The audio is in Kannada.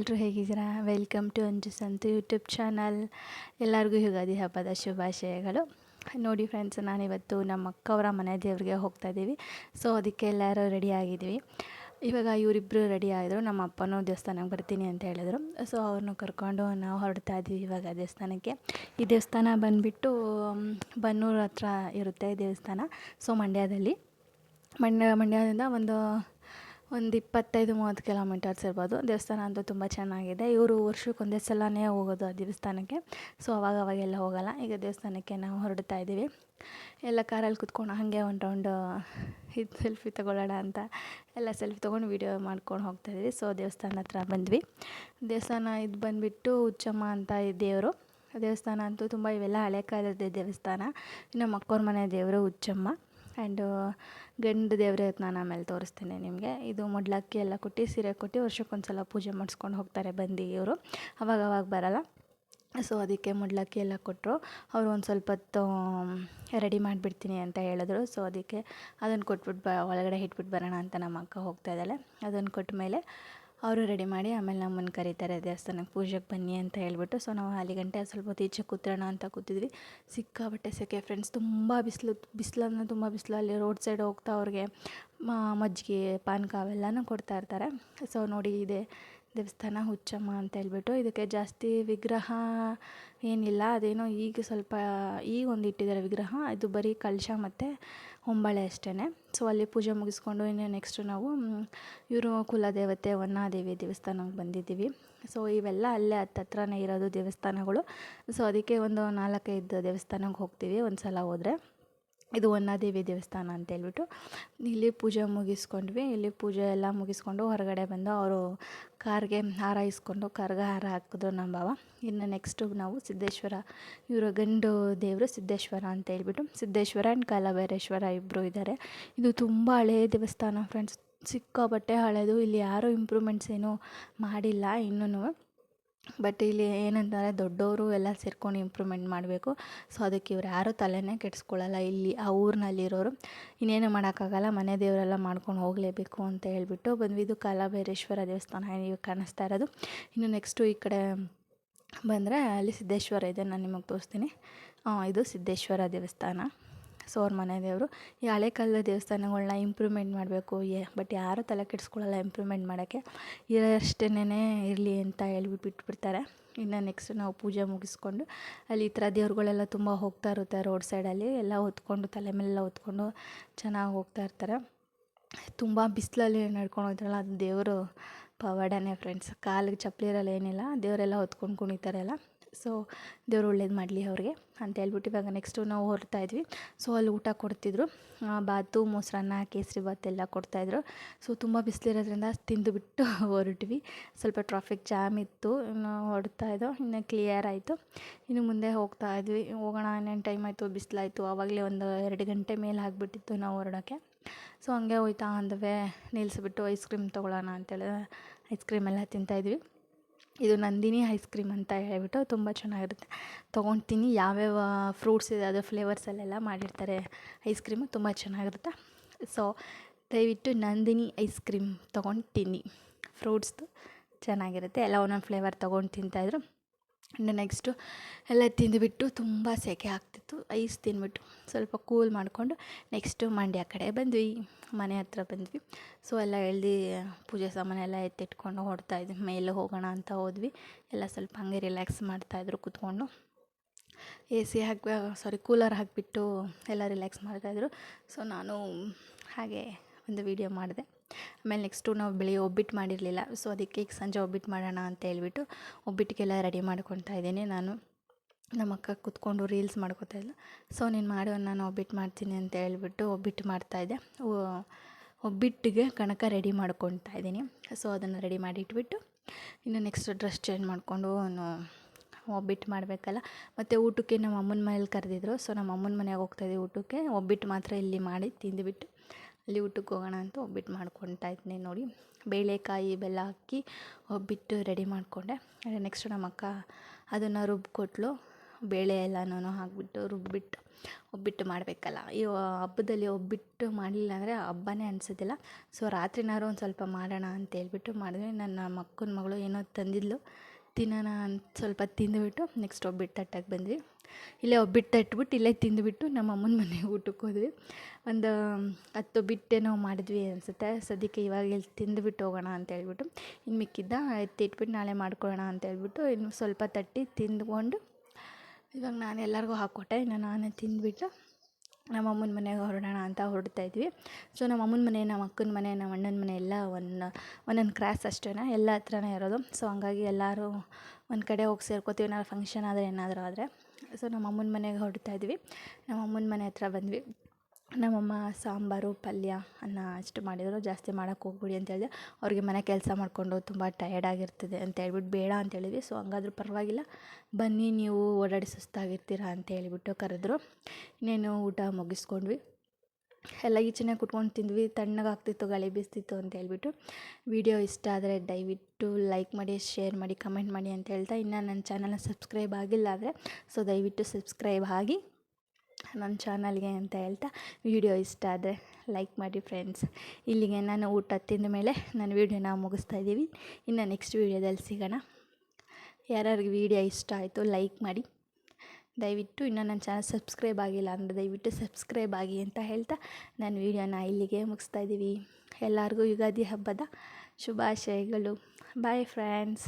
ಎಲ್ಲರೂ ಹೇಗಿದ್ದೀರಾ? Welcome to Anju Santhu YouTube channel ಎಲ್ಲರಿಗೂ ಯುಗಾದಿ ಹಬ್ಬದ ಶುಭಾಶಯಗಳು. ನೋಡಿ ಫ್ರೆಂಡ್ಸ್ ನಾನಿವತ್ತು ನಮ್ಮ ಅಕ್ಕವರ ಮನೆ ದೇವ್ರಿಗೆ ಹೋಗ್ತಾ ಇದ್ದೀವಿ. ಸೊ ಅದಕ್ಕೆ ಎಲ್ಲರೂ ರೆಡಿ ಆಗಿದ್ದೀವಿ. ಇವಾಗ ಇವರಿಬ್ಬರು ರೆಡಿ ಆದರು ನಮ್ಮ ಅಪ್ಪನೂ ದೇವಸ್ಥಾನಕ್ಕೆ ಬರ್ತೀನಿ ಅಂತ ಹೇಳಿದ್ರು. ಸೊ ಅವ್ರನ್ನೂ ಕರ್ಕೊಂಡು ನಾವು ಹೊರಡ್ತಾ ಇದ್ದೀವಿ ಇವಾಗ ದೇವಸ್ಥಾನಕ್ಕೆ. ಈ ದೇವಸ್ಥಾನ ಬಂದುಬಿಟ್ಟು ಬನ್ನೂರು ಹತ್ರ ಇರುತ್ತೆ ದೇವಸ್ಥಾನ. ಸೊ ಮಂಡ್ಯದಲ್ಲಿ. ಮಂಡ್ಯ, ಮಂಡ್ಯದಿಂದ ಒಂದು ಒಂದು ಇಪ್ಪತ್ತೈದು, ಮೂವತ್ತು ಕಿಲೋಮೀಟರ್ಸ್ ಇರ್ಬೋದು. ದೇವಸ್ಥಾನ ಅಂತೂ ತುಂಬ ಚೆನ್ನಾಗಿದೆ. ಇವರು ವರ್ಷಕ್ಕೆ ಒಂದೇ ಸಲನೇ ಹೋಗೋದು ಆ ದೇವಸ್ಥಾನಕ್ಕೆ. ಸೊ ಅವಾಗ ಅವಾಗೆಲ್ಲ ಹೋಗಲ್ಲ. ಈಗ ದೇವಸ್ಥಾನಕ್ಕೆ ನಾವು ಹೊರಡ್ತಾ ಇದ್ದೀವಿ. ಎಲ್ಲ ಕಾರಲ್ಲಿ ಕುತ್ಕೊಂಡು ಹಾಗೆ ಒಂದು ರೌಂಡು ಇದು ಸೆಲ್ಫಿ ತೊಗೊಳ್ಳೋಣ ಅಂತ ಎಲ್ಲ ಸೆಲ್ಫಿ ತೊಗೊಂಡು ವೀಡಿಯೋ ಮಾಡ್ಕೊಂಡು ಹೋಗ್ತಾ ಹೋಗ್ತಾಯಿದ್ವಿ ಸೊ ದೇವಸ್ಥಾನ ಹತ್ರ ಬಂದ್ವಿ. ದೇವಸ್ಥಾನ ಇದು ಬಂದುಬಿಟ್ಟು ಹುಚ್ಚಮ್ಮ ಅಂತ ದೇವರು. ದೇವಸ್ಥಾನ ಅಂತೂ ತುಂಬ ಇವೆಲ್ಲ ಹಳೆ ಕಾಲದ ದೇವಸ್ಥಾನ. ಇನ್ನು ಮಕ್ಕೋರ ಮನೆ ದೇವರು ಹುಚ್ಚಮ್ಮ ಆ್ಯಂಡು ಗಂಡು ದೇವರೇ ನಾನು ಆಮೇಲೆ ತೋರಿಸ್ತೇನೆ ನಿಮಗೆ. ಇದು ಮೊಡ್ಲಕ್ಕಿ ಎಲ್ಲ ಕೊಟ್ಟು, ಸೀರೆ ಕೊಟ್ಟು ವರ್ಷಕ್ಕೊಂದ್ಸಲ ಪೂಜೆ ಮಾಡಿಸ್ಕೊಂಡು ಹೋಗ್ತಾರೆ ಬಂದು ಇವರು. ಅವಾಗ ಅವಾಗ ಬರಲ್ಲ. ಸೊ, ಅದಕ್ಕೆ ಮುಡ್ಲಕ್ಕಿ ಎಲ್ಲ ಕೊಟ್ಟರು. ಅವರು ಒಂದು ಸ್ವಲ್ಪ ಹೊತ್ತು ರೆಡಿ ಮಾಡಿಬಿಡ್ತೀನಿ ಅಂತ ಹೇಳಿದ್ರು. ಸೊ, ಅದಕ್ಕೆ ಅದನ್ನು ಕೊಟ್ಬಿಟ್ಟು ಬ, ಒಳಗಡೆ ಇಟ್ಬಿಟ್ಟು ಬರೋಣ ಅಂತ ನಮ್ಮ ಅಕ್ಕ ಹೋಗ್ತಾ ಇದ್ದಾಳೆ. ಅದನ್ನು ಕೊಟ್ಟ ಮೇಲೆ ಅವರು ರೆಡಿ ಮಾಡಿ ಆಮೇಲೆ ನಮ್ಮನ್ನು ಕರೀತಾರೆ ದೇವಸ್ಥಾನಕ್ಕೆ ಪೂಜೆಗೆ ಬನ್ನಿ ಅಂತ ಹೇಳ್ಬಿಟ್ಟು. ಸೊ ನಾವು ಹಾಲಿ ಗಂಟೆ ಸ್ವಲ್ಪ ಹೊತ್ತು ಈಚೆ ಕೂತ್ರೋಣ ಅಂತ ಕೂತಿದ್ವಿ. ಸಿಕ್ಕಾಬಟ್ಟೆ ಸೆಕೆ ಫ್ರೆಂಡ್ಸ್ ತುಂಬ ಬಿಸಿಲು, ಬಿಸಿಲನ್ನು ತುಂಬ ಬಿಸಿಲು ಅಲ್ಲಿ ರೋಡ್ ಸೈಡ್ ಹೋಗ್ತಾ ಅವ್ರಿಗೆ ಮಜ್ಜಿಗೆ, ಪಾನಕ ಅವೆಲ್ಲನೂ ಕೊಡ್ತಾ ಇರ್ತಾರೆ. ಸೊ ನೋಡಿ ಇದೆ. ದೇವಸ್ಥಾನ ಹುಚ್ಚಮ್ಮ ಅಂತ ಹೇಳ್ಬಿಟ್ಟು ಇದಕ್ಕೆ ಜಾಸ್ತಿ ವಿಗ್ರಹ ಏನಿಲ್ಲ, ಅದೇನೋ ಈಗ ಸ್ವಲ್ಪ ಈಗ ಒಂದು ಇಟ್ಟಿದ್ದಾರೆ ವಿಗ್ರಹ. ಇದು ಬರೀ ಕಳಶ ಮತ್ತು ಹೊಂಬಾಳೆ ಅಷ್ಟೇ ಸೊ ಅಲ್ಲಿ ಪೂಜೆ ಮುಗಿಸ್ಕೊಂಡು ಇನ್ನು ನೆಕ್ಸ್ಟು ನಾವು ಇವರು ಕುಲದೇವತೆ ವನ್ನಾದೇವಿ ದೇವಸ್ಥಾನಕ್ಕೆ ಬಂದಿದ್ದೀವಿ. ಸೊ ಇವೆಲ್ಲ ಅಲ್ಲೇ ಹತ್ತತ್ರನೇ ಇರೋದು ದೇವಸ್ಥಾನಗಳು. ಸೊ ಅದಕ್ಕೆ ಒಂದು ನಾಲ್ಕೈದು ದೇವಸ್ಥಾನಕ್ಕೆ ಹೋಗ್ತೀವಿ ಒಂದು ಸಲ ಹೋದರೆ. ಇದು ಹೊನ್ನಾದೇವಿ ದೇವಸ್ಥಾನ ಅಂತ ಹೇಳ್ಬಿಟ್ಟು ಇಲ್ಲಿ ಪೂಜೆ ಮುಗಿಸ್ಕೊಂಡ್ವಿ. ಇಲ್ಲಿ ಪೂಜೆ ಎಲ್ಲ ಮುಗಿಸ್ಕೊಂಡು ಹೊರಗಡೆ ಬಂದು ಅವರು ಕಾರ್ಗೆ ಹಾರ ಇಸ್ಕೊಂಡು ಕಾರ್ಗೆ ಹಾರ ಹಾಕಿದ್ರು ನಮ್ಮ ಭಾವ. ಇನ್ನು ನೆಕ್ಸ್ಟು ನಾವು ಸಿದ್ದೇಶ್ವರ, ಇವರ ಗಂಡು ದೇವರು ಸಿದ್ದೇಶ್ವರ ಅಂತ ಹೇಳ್ಬಿಟ್ಟು ಸಿದ್ದೇಶ್ವರ ಆ್ಯಂಡ್ ಕಾಲಭೈರೇಶ್ವರ ಇಬ್ಬರು ಇದ್ದಾರೆ ಇದು ತುಂಬ ಹಳೆಯ ದೇವಸ್ಥಾನ ಫ್ರೆಂಡ್ಸ್ ಸಿಕ್ಕಾಪಟ್ಟೆ ಹಳೆಯದು ಇಲ್ಲಿ ಯಾರೂ ಇಂಪ್ರೂವ್ಮೆಂಟ್ಸ್ ಏನೂ ಮಾಡಿಲ್ಲ. ಇನ್ನೂ ಬಟ್ ಇಲ್ಲಿ ಏನಂತಾರೆ ದೊಡ್ಡವರು ಎಲ್ಲ ಸೇರ್ಕೊಂಡು ಇಂಪ್ರೂವ್ಮೆಂಟ್ ಮಾಡಬೇಕು. ಸೊ ಅದಕ್ಕೆ ಇವ್ರು ಯಾರೂ ತಲೆನೇ ಕೆಡಿಸ್ಕೊಳ್ಳಲ್ಲ ಇಲ್ಲಿ ಆ ಊರಿನಲ್ಲಿರೋರು. ಇನ್ನೇನು ಮಾಡೋಕ್ಕಾಗಲ್ಲ. ಮನೆ ದೇವರೆಲ್ಲ ಮಾಡ್ಕೊಂಡು ಹೋಗಲೇಬೇಕು ಅಂತ ಹೇಳ್ಬಿಟ್ಟು ಬಂದ್ವಿ ಇದು ಕಾಲಭೈರೇಶ್ವರ ದೇವಸ್ಥಾನ. ನೀವು ಕಾಣಿಸ್ತಾ ಇರೋದು. ಇನ್ನು ನೆಕ್ಸ್ಟು ಈ ಕಡೆ ಬಂದರೆ ಅಲ್ಲಿ ಸಿದ್ದೇಶ್ವರ ಇದೆ. ನಾನು ನಿಮಗೆ ತೋರಿಸ್ತೀನಿ. ಇದು ಸಿದ್ದೇಶ್ವರ ದೇವಸ್ಥಾನ. ಸೊ ಅವ್ರ ಮನೆ ದೇವರು, ಈ ಹಳೆ ಕಾಲದ ದೇವಸ್ಥಾನಗಳನ್ನ ಇಂಪ್ರೂವ್ಮೆಂಟ್ ಮಾಡಬೇಕು, ಏ ಬಟ್ ಯಾರೂ ತಲೆ ಕೆಡಿಸ್ಕೊಳ್ಳಲ್ಲ ಇಂಪ್ರೂವ್ಮೆಂಟ್ ಮಾಡೋಕ್ಕೆ. ಇರೋಷ್ಟೇನೆ ಇರಲಿ ಅಂತ ಹೇಳ್ಬಿಟ್ಟು ಬಿಟ್ಬಿಡ್ತಾರೆ. ಇನ್ನು ನೆಕ್ಸ್ಟ್ ನಾವು ಪೂಜೆ ಮುಗಿಸ್ಕೊಂಡು, ಅಲ್ಲಿ ಈ ಥರ ದೇವ್ರುಗಳೆಲ್ಲ ತುಂಬ ಹೋಗ್ತಾ ಇರುತ್ತೆ ರೋಡ್ ಸೈಡಲ್ಲಿ ಎಲ್ಲ ಹೊತ್ಕೊಂಡು, ತಲೆ ಮೇಲೆಲ್ಲ ಹೊತ್ಕೊಂಡು ಚೆನ್ನಾಗಿ ಹೋಗ್ತಾ ಇರ್ತಾರೆ. ತುಂಬ ಬಿಸಿಲಲ್ಲಿ ನಡ್ಕೊಂಡು ಹೋಗ್ತಾರಲ್ಲ ಅದು ದೇವರು ಪವಾಡನೇ ಫ್ರೆಂಡ್ಸ್ ಕಾಲಿಗೆ ಚಪ್ಪಲಿ ಇರಲ್ಲ ಏನಿಲ್ಲ, ದೇವರೆಲ್ಲ ಹೊತ್ಕೊಂಡು ಕುಣಿತಾರಲ್ಲ ಸೊ ದೇವ್ರು ಒಳ್ಳೇದು ಮಾಡಲಿ ಅವ್ರಿಗೆ ಅಂತ ಹೇಳ್ಬಿಟ್ಟು ಇವಾಗ ನೆಕ್ಸ್ಟು ನಾವು ಹೊರಡ್ತಾ ಇದ್ವಿ. ಸೊ ಅಲ್ಲಿ ಊಟ ಕೊಡ್ತಿದ್ರು. ಬಾತು, ಮೊಸರನ್ನ, ಕೇಸರಿ ಬಾತ್ ಎಲ್ಲ ಕೊಡ್ತಾಯಿದ್ರು ಸೊ ತುಂಬ ಬಿಸಿಲಿರೋದ್ರಿಂದ ತಿಂದುಬಿಟ್ಟು ಹೊರಟ್ವಿ. ಸ್ವಲ್ಪ ಟ್ರಾಫಿಕ್ ಜಾಮ್ ಇತ್ತು. ಇನ್ನು ಹೊರಡ್ತಾ ಇದ್ದೋ ಇನ್ನು ಕ್ಲಿಯರ್ ಆಯಿತು. ಇನ್ನು ಮುಂದೆ ಹೋಗ್ತಾ ಇದ್ವಿ. ಹೋಗೋಣ, ಇನ್ನೇನು ಟೈಮ್ ಆಯಿತು? ಬಿಸಿಲಾಯಿತು. ಆವಾಗಲೇ ಒಂದು ಎರಡು ಗಂಟೆ ಮೇಲೆ ಆಗಿಬಿಟ್ಟಿತ್ತು ನಾವು ಹೊರಡೋಕ್ಕೆ ಸೊ ಹಂಗೆ ಹೋಯ್ತಾ ಅಂದವೇ ನಿಲ್ಲಿಸ್ಬಿಟ್ಟು ಐಸ್ ಕ್ರೀಮ್ ತೊಗೊಳ್ಳೋಣ ಅಂತೇಳಿ. ಐಸ್ ಕ್ರೀಮ್ ಎಲ್ಲ ತಿಂತಾಯಿದ್ವಿ ಇದು ನಂದಿನಿ ಐಸ್ ಕ್ರೀಮ್ ಅಂತ ಹೇಳಿಬಿಟ್ಟು ತುಂಬ ಚೆನ್ನಾಗಿರುತ್ತೆ. ತೊಗೊಳ್ತೀನಿ ಯಾವ್ಯಾವ ಫ್ರೂಟ್ಸ್ ಇದೆ, ಅದು ಫ್ಲೇವರ್ಸಲ್ಲೆಲ್ಲ ಮಾಡಿರ್ತಾರೆ. ಐಸ್ ಕ್ರೀಮು ತುಂಬ ಚೆನ್ನಾಗಿರುತ್ತೆ. ಸೊ ದಯವಿಟ್ಟು ನಂದಿನಿ ಐಸ್ ಕ್ರೀಮ್ ತೊಗೊಂಡು ತಿನ್ನಿ ಫ್ರೂಟ್ಸ್ದು ಚೆನ್ನಾಗಿರುತ್ತೆ. ಎಲ್ಲ ಒಂದೊಂದು ಫ್ಲೇವರ್ ತೊಗೊಂಡು ತಿಂತಾಯಿದ್ರು ಇನ್ನು ನೆಕ್ಸ್ಟು ಎಲ್ಲ ತಿಂದುಬಿಟ್ಟು ತುಂಬ ಸೆಕೆ ಆಗ್ತಿತ್ತು. ಐಸ್ ತಿಂದ್ಬಿಟ್ಟು ಸ್ವಲ್ಪ ಕೂಲ್ ಮಾಡಿಕೊಂಡು ನೆಕ್ಸ್ಟು ಮಂಡ್ಯ ಕಡೆ ಬಂದ್ವಿ. ಮನೆ ಹತ್ರ ಬಂದ್ವಿ. ಸೊ ಎಲ್ಲ ಎಳ್ದು ಪೂಜೆ ಸಾಮಾನೆಲ್ಲ ಎತ್ತಿಟ್ಕೊಂಡು ಹೊಡ್ತಾ ಇದ್ವಿ. ಮೇಲೆ ಹೋಗೋಣ ಅಂತ ಹೋದ್ವಿ. ಎಲ್ಲ ಸ್ವಲ್ಪ ಹಂಗೆ ರಿಲ್ಯಾಕ್ಸ್ ಮಾಡ್ತಾಯಿದ್ರು ಕೂತ್ಕೊಂಡು. ಎ ಸಿ ಹಾಕಿ ಸಾರಿ ಕೂಲರ್ ಹಾಕಿಬಿಟ್ಟು ಎಲ್ಲ ರಿಲ್ಯಾಕ್ಸ್ ಮಾಡ್ತಾಯಿದ್ರು ಸೊ ನಾನು ಹಾಗೆ ಒಂದು ವೀಡಿಯೋ ಮಾಡಿದೆ. ಆಮೇಲೆ ನೆಕ್ಸ್ಟು ನಾವು ಬೆಳಿಗ್ಗೆ ಒಬ್ಬಿಟ್ಟು ಮಾಡಿರಲಿಲ್ಲ. ಸೊ ಅದಕ್ಕೆ ಈಗ ಸಂಜೆ ಒಬ್ಬಿಟ್ಟು ಮಾಡೋಣ ಅಂತ ಹೇಳ್ಬಿಟ್ಟು ಒಬ್ಬಿಟ್ಟಿಗೆಲ್ಲ ರೆಡಿ ಮಾಡ್ಕೊತಾ ಇದ್ದೀನಿ ನಾನು. ನಮ್ಮ ಅಕ್ಕ ಕೂತ್ಕೊಂಡು ರೀಲ್ಸ್ ಮಾಡ್ಕೋತಾ ಇಲ್ಲ ಸೊ ನೀನು ಮಾಡು, ನಾನು ಒಬ್ಬಿಟ್ಟು ಮಾಡ್ತೀನಿ ಅಂತ ಹೇಳ್ಬಿಟ್ಟು ಒಬ್ಬಿಟ್ಟು ಮಾಡ್ತಾಯಿದ್ದೆ ಒಬ್ಬಿಟ್ಟಿಗೆ ಕಣಕ ರೆಡಿ ಮಾಡ್ಕೊತಾ ಇದ್ದೀನಿ. ಸೊ ಅದನ್ನು ರೆಡಿ ಮಾಡಿ ಇಟ್ಬಿಟ್ಟು ಇನ್ನು ನೆಕ್ಸ್ಟ್ ಡ್ರೆಸ್ ಚೇಂಜ್ ಮಾಡಿಕೊಂಡು ಒಬ್ಬಿಟ್ಟು ಮಾಡಬೇಕಲ್ಲ. ಮತ್ತು ಊಟಕ್ಕೆ ನಮ್ಮ ಅಮ್ಮನ ಮನೇಲಿ ಕರೆದಿದ್ರು. ಸೊ ನಮ್ಮ ಅಮ್ಮನ ಮನೆಗೆ ಹೋಗ್ತಾಯಿದ್ದೆ ಊಟಕ್ಕೆ. ಒಬ್ಬಿಟ್ಟು ಮಾತ್ರ ಇಲ್ಲಿ ಮಾಡಿ ತಿಂದುಬಿಟ್ಟು ಅಲ್ಲಿ ಊಟಕ್ಕೆ ಹೋಗೋಣ ಅಂತ ಒಬ್ಬಿಟ್ಟು ಮಾಡ್ಕೊತಾ ಇದ್ದೆ ನೋಡಿ. ಬೇಳೆಕಾಯಿ ಬೆಲ್ಲ ಹಾಕಿ ಒಬ್ಬಿಟ್ಟು ರೆಡಿ ಮಾಡಿಕೊಂಡೆ. ನೆಕ್ಸ್ಟ್ ನಮ್ಮ ಅಕ್ಕ ಅದನ್ನು ರುಬ್ಬಿಕೊಟ್ಲು ಬೇಳೆ ಎಲ್ಲನೂ ಹಾಕಿಬಿಟ್ಟು ರುಬ್ಬಿಟ್ಟು ಒಬ್ಬಿಟ್ಟು ಮಾಡಬೇಕಲ್ಲ. ಈ ಹಬ್ಬದಲ್ಲಿ ಒಬ್ಬಿಟ್ಟು ಮಾಡಲಿಲ್ಲ ಅಂದರೆ ಹಬ್ಬನೇ ಅನಿಸೋದಿಲ್ಲ. ಸೊ ರಾತ್ರಿನಾರು ಒಂದು ಸ್ವಲ್ಪ ಮಾಡೋಣ ಅಂತ ಹೇಳ್ಬಿಟ್ಟು ಮಾಡಿದ್ವಿ. ನನ್ನ ಮಕ್ಕನ ಮಗಳು ಏನೋ ತಂದಿದ್ಲು. ತಿನ್ನೋಣ ಅಂತ ಸ್ವಲ್ಪ ತಿಂದುಬಿಟ್ಟು ನೆಕ್ಸ್ಟ್ ಒಬ್ಬಿಟ್ಟು ತಟ್ಟಕ್ಕೆ ಬಂದ್ವಿ. ಇಲ್ಲೇ ಒಬ್ಬಿಟ್ಟು ತಟ್ಬಿಟ್ಟು ಇಲ್ಲೇ ತಿಂದುಬಿಟ್ಟು ನಮ್ಮ ಅಮ್ಮನ ಮನೆಗೆ ಊಟಕ್ಕೆ ಹೋದ್ವಿ. ಒಂದು ಹತ್ತು ಒಬ್ಬಿಟ್ಟೇನೋ ಮಾಡಿದ್ವಿ ಅನಿಸುತ್ತೆ. ಸದ್ಯಕ್ಕೆ ಇವಾಗ ಇಲ್ಲಿ ತಿಂದುಬಿಟ್ಟು ಹೋಗೋಣ ಅಂತ ಹೇಳ್ಬಿಟ್ಟು, ಇನ್ನು ಮಿಕ್ಕಿದ್ದ ಎತ್ತಿಟ್ಬಿಟ್ಟು ನಾಳೆ ಮಾಡ್ಕೊಳ್ಳೋಣ ಅಂತ ಹೇಳ್ಬಿಟ್ಟು ಇನ್ನು ಸ್ವಲ್ಪ ತಟ್ಟಿ ತಿಂದ್ಕೊಂಡು ಇವಾಗ ನಾನು ಎಲ್ಲರಿಗೂ ಹಾಕ್ಕೊಟ್ಟೆ. ಇನ್ನು ನಾನೇ ತಿಂದುಬಿಟ್ಟು ನಮ್ಮ ಅಮ್ಮನ ಮನೆಗೆ ಹೊರಡೋಣ ಅಂತ ಹೊರಡ್ತಾ ಇದ್ವಿ. ಸೊ ನಮ್ಮ ಅಮ್ಮನ ಮನೆ, ನಮ್ಮ ಅಕ್ಕನ ಮನೆ, ನಮ್ಮ ಅಣ್ಣನ ಮನೆ ಎಲ್ಲ ಒಂದು, ಒಂದೊಂದು ಕ್ರಾಸ್ ಅಷ್ಟೇನಾ? ಎಲ್ಲ ಹತ್ರನೇ ಇರೋದು. ಸೊ ಹಂಗಾಗಿ ಎಲ್ಲರೂ ಒಂದು ಕಡೆ ಹೋಗಿ ಸೇರ್ಕೋತೀವಿ. ಏನಾದ್ರು ಫಂಕ್ಷನ್ ಆದರೆ ಏನಾದರೂ ಆದರೆ. ಸೊ ನಮ್ಮ ಅಮ್ಮನ ಮನೆಗೆ ಹೊರಡ್ತಾ ಇದ್ವಿ. ನಮ್ಮ ಅಮ್ಮನ ಮನೆ ಹತ್ರ ಬಂದ್ವಿ. ನಮ್ಮಮ್ಮ ಸಾಂಬಾರು, ಪಲ್ಯ ಅನ್ನ ಅಷ್ಟು ಮಾಡಿದರು. ಜಾಸ್ತಿ ಮಾಡೋಕ್ಕೆ ಹೋಗ್ಬೇಡಿ ಅಂತ ಹೇಳಿದೆ. ಅವ್ರಿಗೆ ಮನೆ ಕೆಲಸ ಮಾಡಿಕೊಂಡು ತುಂಬ ಟಯರ್ಡ್ ಆಗಿರ್ತದೆ ಅಂತ ಹೇಳ್ಬಿಟ್ಟು ಬೇಡ ಅಂತ ಹೇಳಿದ್ವಿ. ಸೊ ಹಂಗಾದ್ರೂ ಪರವಾಗಿಲ್ಲ. ಬನ್ನಿ, ನೀವು ಓಡಾಡಿ ಸುಸ್ತಾಗಿರ್ತೀರ ಅಂತ ಹೇಳಿಬಿಟ್ಟು ಕರೆದ್ರು. ಇನ್ನೇನು ಊಟ ಮುಗಿಸ್ಕೊಂಡ್ವಿ. ಎಲ್ಲ ಈಚೆನೇ ಕುಟ್ಕೊಂಡು ತಿಂದ್ವಿ. ತಣ್ಣಗಾಗ್ತಿತ್ತು ಗಾಳಿ ಬೀಸ್ತಿತ್ತು ಅಂತ ಹೇಳ್ಬಿಟ್ಟು. ವಿಡಿಯೋ ಇಷ್ಟ ಆದರೆ ದಯವಿಟ್ಟು ಲೈಕ್ ಮಾಡಿ ಶೇರ್ ಮಾಡಿ ಕಮೆಂಟ್ ಮಾಡಿ ಅಂತ ಹೇಳ್ತಾ ಇನ್ನು ನನ್ನ ಚಾನಲ್ನ ಸಬ್ಸ್ಕ್ರೈಬ್ ಆಗಿಲ್ಲ ಆದರೆ ಸೊ ದಯವಿಟ್ಟು ಸಬ್ಸ್ಕ್ರೈಬ್ ಆಗಿ. ನನ್ನ ಚಾನಲ್ಗೆ ಅಂತ ಹೇಳ್ತಾ ವಿಡಿಯೋ ಇಷ್ಟ ಆದರೆ ಲೈಕ್ ಮಾಡಿ ಫ್ರೆಂಡ್ಸ್. ಇಲ್ಲಿಗೆ ನಾನು ಊಟ ತಿಂದ ಮೇಲೆ ನಾನು ವೀಡಿಯೋನ ಮುಗಿಸ್ತಾ ಇದ್ದೀವಿ. ಇನ್ನು ನೆಕ್ಸ್ಟ್ ವೀಡಿಯೋದಲ್ಲಿ ಸಿಗೋಣ. ಯಾರ್ಯಾರಿಗೆ ವೀಡಿಯೋ ಇಷ್ಟ ಆಯಿತು ಲೈಕ್ ಮಾಡಿ. ದಯವಿಟ್ಟು ಇನ್ನೂ ನನ್ನ ಚಾನಲ್ ಸಬ್ಸ್ಕ್ರೈಬ್ ಆಗಿಲ್ಲ ಅಂದರೆ ದಯವಿಟ್ಟು ಸಬ್ಸ್ಕ್ರೈಬ್ ಆಗಿ ಅಂತ ಹೇಳ್ತಾ ನಾನು ವೀಡಿಯೋನ ಇಲ್ಲಿಗೆ ಮುಗಿಸ್ತಾ ಇದ್ದೀವಿ. ಎಲ್ಲರಿಗೂ ಯುಗಾದಿ ಹಬ್ಬದ ಶುಭಾಶಯಗಳು. Bye friends